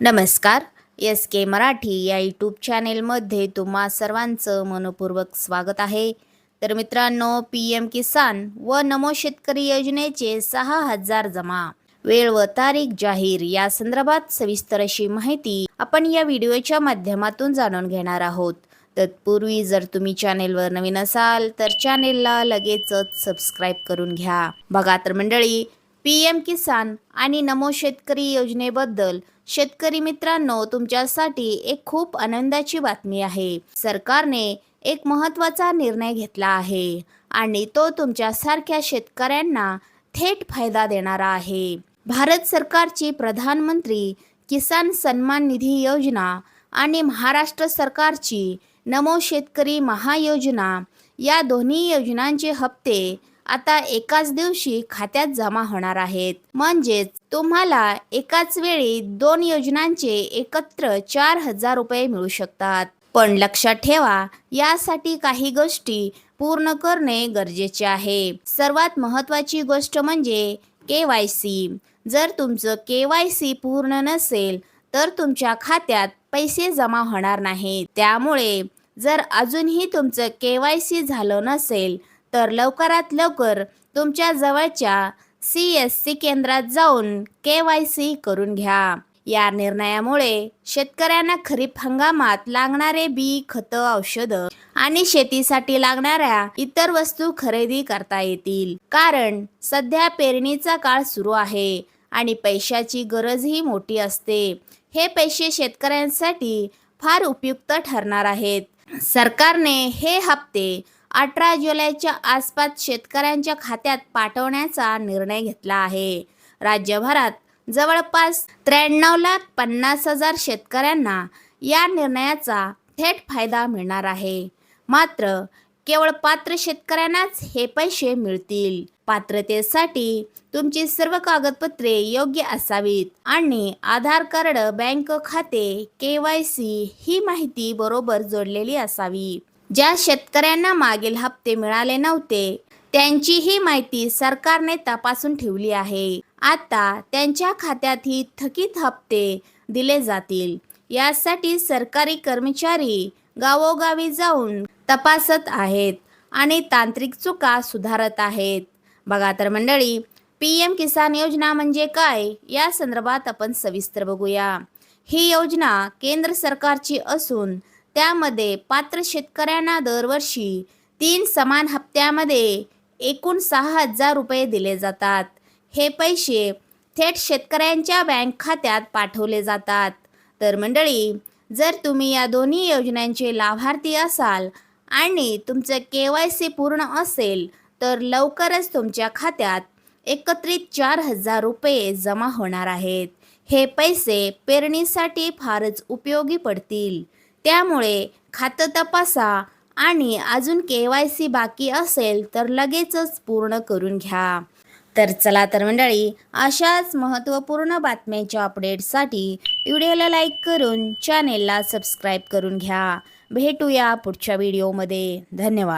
नमस्कार एस के मराठी या यूट्यूब चॅनेलमध्ये तुम्हा सर्वांचं मनपूर्वक स्वागत आहे. तर मित्रांनो पी एम किसान व नमो शेतकरी योजनेचे सहा हजार जमा. वेळ व तारीख जाहीर या संदर्भात सविस्तर अशी माहिती आपण या व्हिडिओच्या माध्यमातून जाणून घेणार आहोत. तत्पूर्वी जर तुम्ही चॅनेलवर नवीन असाल तर चॅनेलला लगेचच सबस्क्राईब करून घ्या. बघा तर मंडळी पी एम किसान आणि नमो शेतकरी योजनेबद्दल शेतकरी मित्रांनो तुमच्यासाठी एक खूप आनंदाची बातमी आहे. सरकारने एक महत्त्वाचा निर्णय घेतला आहे आणि तो तुमच्यासारख्या शेतकऱ्यांना थेट फायदा देणारा आहे. भारत सरकारची प्रधानमंत्री किसान सन्मान निधी योजना आणि महाराष्ट्र सरकारची नमो शेतकरी महायोजना या दोन्ही योजनांचे हप्ते आता एकाच दिवशी खात्यात जमा होणार आहेत. म्हणजेच तुम्हाला एकाच वेळी दोन योजनांचे एकत्र चार हजार रुपये मिळू शकतात. पण लक्षात ठेवा यासाठी काही गोष्टी पूर्ण करणे गरजेचे आहे. सर्वात महत्वाची गोष्ट म्हणजे के वाय सी. जर तुमचं के वाय सी पूर्ण नसेल तर तुमच्या खात्यात पैसे जमा होणार नाही त्यामुळे जर अजूनही तुमचं के वाय सी झालं नसेल तर लवकरात लवकर तुमच्या जवळच्या सी एस सी केंद्रात जाऊन के वाय सी करून घ्या. या निर्णयामुळे शेतकऱ्यांना खरीप हंगामात लागणारे बी खतं औषधं आणि शेतीसाठी लागणाऱ्या इतर वस्तू खरेदी करता येतील. कारण सध्या पेरणीचा काळ सुरू आहे आणि पैशाची गरजही मोठी असते. हे पैसे शेतकऱ्यांसाठी फार उपयुक्त ठरणार आहेत. सरकारने हे हप्ते अठरा जुलैच्या आसपास शेतकऱ्यांच्या खात्यात पाठवण्याचा निर्णय घेतला आहे. राज्यभरात जवळपास त्र्याण्णव लाख पन्नास हजार शेतकऱ्यांना या निर्णयाचा थेट फायदा मिळणार आहे. मात्र केवळ पात्र शेतकऱ्यांनाच हे पैसे मिळतील. पात्रतेसाठी तुमची सर्व कागदपत्रे योग्य असावीत आणि आधार कार्ड बँक खाते के वाय सी ही माहिती बरोबर जोडलेली असावी. ज्या शेतकऱ्यांना मागील हप्ते मिळाले नव्हते त्यांची ही माहिती सरकारने तपासून ठेवली आहे. आता त्यांच्या खात्यातही थकीत हप्ते दिले जातील. यासाठी सरकारी कर्मचारी गावोगावी जाऊन तपासत आहेत आणि तांत्रिक चुका सुधारत आहेत. बघा तर मंडळी पी एम किसान योजना म्हणजे काय? या संदर्भात आपण सविस्तर बघूया. ही योजना केंद्र सरकारची असून त्यामध्ये पात्र शेतकऱ्यांना दरवर्षी तीन समान हप्त्यामध्ये एकूण सहा हजार रुपये दिले जातात. हे पैसे थेट शेतकऱ्यांच्या बँक खात्यात पाठवले जातात. तर मंडळी जर तुम्ही या दोन्ही योजनांचे लाभार्थी असाल आणि तुमचं के वाय सी पूर्ण असेल तर लवकरच तुमच्या खात्यात एकत्रित चार हजार रुपये जमा होणार आहेत. हे पैसे पेरणीसाठी फारच उपयोगी पडतील. त्यामुळे खातं तपासा आणि अजून के वाय सी बाकी असेल तर लगेचच पूर्ण करून घ्या. तर चला तर मंडळी अशाच महत्त्वपूर्ण बातम्यांच्या अपडेटसाठी व्हिडिओला लाईक करून चॅनेलला सबस्क्राईब करून घ्या. भेटूया पुढच्या व्हिडिओमध्ये. धन्यवाद.